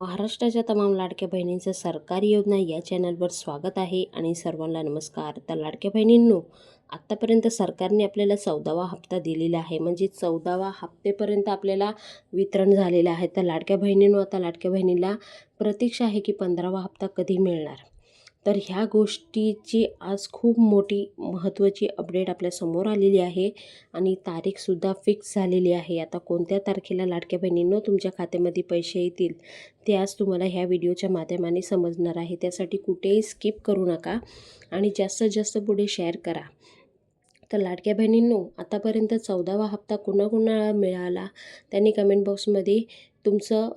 महाराष्ट्राच्या तमाम लाडक्या बहिणींचं सरकारी योजना या चॅनलवर स्वागत आहे आणि सर्वांना नमस्कार. तर लाडक्या बहिणींनो आत्तापर्यंत सरकारने आपल्याला चौदावा हप्ता दिलेला आहे. म्हणजे चौदावा हप्तेपर्यंत आपल्याला वितरण झालेलं आहे. तर लाडक्या बहिणींनो आता लाडक्या बहिणीला प्रतीक्षा आहे की पंधरावा हप्ता कधी मिळणार? तर ह्या गोष्टीची आज खूप मोठी महत्त्वाची अपडेट आपल्यासमोर आलेली आहे आणि तारीखसुद्धा फिक्स झालेली आहे. आता कोणत्या तारखेला लाडक्या बहिणींनो तुमच्या खात्यामध्ये पैसे येतील ते आज तुम्हाला ह्या व्हिडिओच्या माध्यमाने समजणार आहे. त्यासाठी कुठेही स्किप करू नका आणि जास्तीत जास्त पुढे शेअर करा. तर लाडक्या बहिणींनो आतापर्यंत चौदावा हप्ता कुणाकुणाला मिळाला? त्यांनी कमेंट बॉक्समध्ये तुमचं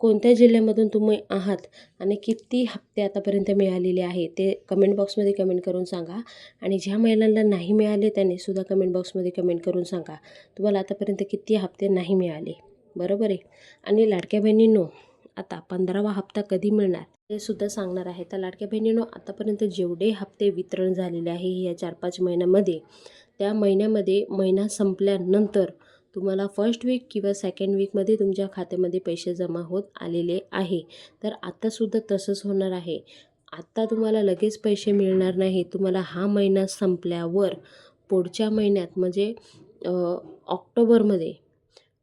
कोणत्या जिल्ह्यामधून तुम्ही आहात आणि किती हप्ते आतापर्यंत मिळालेले आहे ते कमेंट बॉक्समध्ये कमेंट करून सांगा. आणि ज्या महिलांना नाही मिळाले त्यांनी सुद्धा कमेंट बॉक्समध्ये कमेंट करून सांगा. तुम्हाला आतापर्यंत किती हप्ते नाही मिळाले. बरोबर आहे? आणि लाडक्या बहिणींनो आता पंधरावा हप्ता कधी मिळणार? ते सुद्धा सांगणार आहे. तर लाडक्या बहिणींनो आतापर्यंत जेवढे हप्ते वितरण झालेले आहे या चार पाच महिन्यामध्ये त्या महिन्यामध्ये महिना संपल्यानंतर तुम्हाला फर्स्ट वीक किंवा सेकंड वीकमध्ये तुमच्या खात्यामध्ये पैसे जमा होत आलेले आहे. तर आत्तासुद्धा तसंच होणार आहे. आत्ता तुम्हाला लगेच पैसे मिळणार नाही. तुम्हाला हा महिना संपल्यावर पुढच्या महिन्यात म्हणजे ऑक्टोबरमध्ये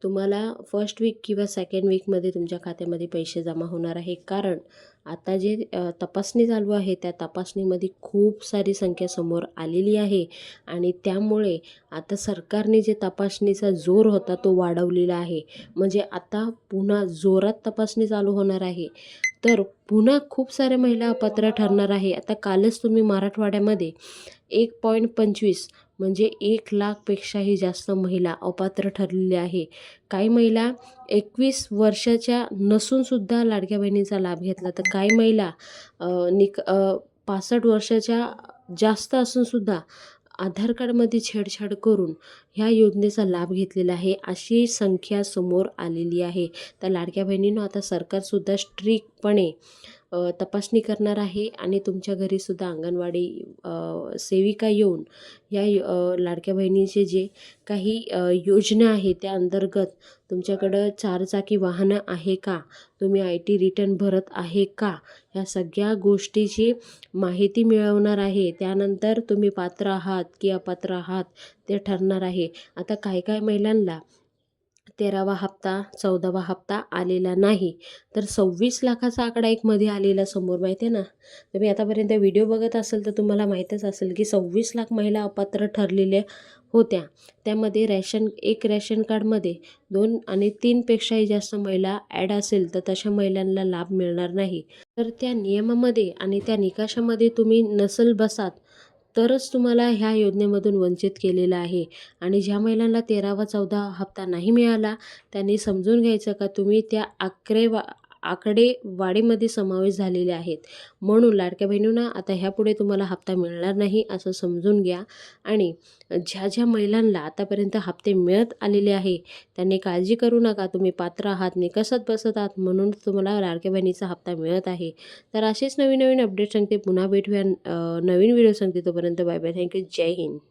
तुम्हाला फर्स्ट वीक किंवा सेकंड वीकमध्ये तुमच्या खात्यामध्ये पैसे जमा होणार आहे. कारण आता जे तपासणी चालू आहे त्या तपासणीमध्ये खूप सारी संख्या समोर आलेली आहे. आणि त्यामुळे आता सरकारने जे तपासणीचा जोर होता तो वाढवलेला आहे. म्हणजे आता पुन्हा जोरात तपासणी चालू होणार आहे. तर पुन्हा खूप साऱ्या महिला अपात्र ठरणार आहे. आता कालच तुम्ही मराठवाड्यामध्ये एक पॉईंट पंचवीस म्हणजे एक लाखपेक्षाही जास्त महिला अपात्र ठरलेल्या आहे. काही महिला एकवीस वर्षाच्या नसूनसुद्धा लाडक्या बहिणीचा लाभ घेतला. तर काही महिला निक पासष्ट वर्षाच्या जास्त असूनसुद्धा आधार कार्डमध्ये छेडछाड करून ह्या योजनेचा लाभ घेतलेला आहे अशी संख्या समोर आलेली आहे. तर लाडक्या बहिणींना आता सरकारसुद्धा स्ट्रिक्टपणे तपासणी करणार आहे आणि तुमच्या घरीसुद्धा अंगणवाडी सेविका येऊन या लाडक्या बहिणीचे जे काही योजना आहे त्या अंतर्गत तुमच्याकडं चारचाकी वाहनं आहे का? तुम्ही आय टी रिटर्न भरत आहे का? ह्या सगळ्या गोष्टीची माहिती मिळवणार आहे. त्यानंतर तुम्ही पात्र आहात की अपात्र आहात ते ठरणार आहे. आता काही काही महिलांना तेरावा हप्ता चौदावा हप्ता आलेला नाही. तर सव्वीस लाखाचा आकडा एक मध्ये आलेला समोर माहिती आहे ना? तुम्ही आतापर्यंत व्हिडिओ बघत असेल तर तुम्हाला माहीतच असेल की सव्वीस लाख महिला अपात्र ठरलेल्या होत्या. त्यामध्ये रॅशन एक रॅशन कार्डमध्ये दोन आणि तीनपेक्षाही जास्त महिला ॲड असेल तर तशा महिलांना लाभ मिळणार नाही. तर त्या नियमामध्ये आणि त्या निकाशामध्ये तुम्ही नसल बसात तरच तुम्हाला ह्या योजनेमधून वंचित केलेलं आहे. आणि ज्या महिलांना तेरावा चौदा हप्ता नाही मिळाला त्यांनी समजून घ्यायचं का? तुम्ही त्या आकडे आकडेवाढीमध्ये समावेश झालेले आहेत. म्हणून लाडक्या बहिणींना आता ह्यापुढे तुम्हाला हप्ता मिळणार नाही असं समजून घ्या. आणि ज्या ज्या महिलांना आतापर्यंत हप्ते मिळत आलेले आहे त्यांनी काळजी करू नका. तुम्ही पात्र आहात निकसत बसत आहात म्हणून तुम्हाला लाडक्या बहिणीचा हप्ता मिळत आहे. तर असेच नवीन नवीन अपडेट सांगते. पुन्हा भेटूया नवीन व्हिडिओ सांगते तोपर्यंत bye bye. Thank you. Jai Hind.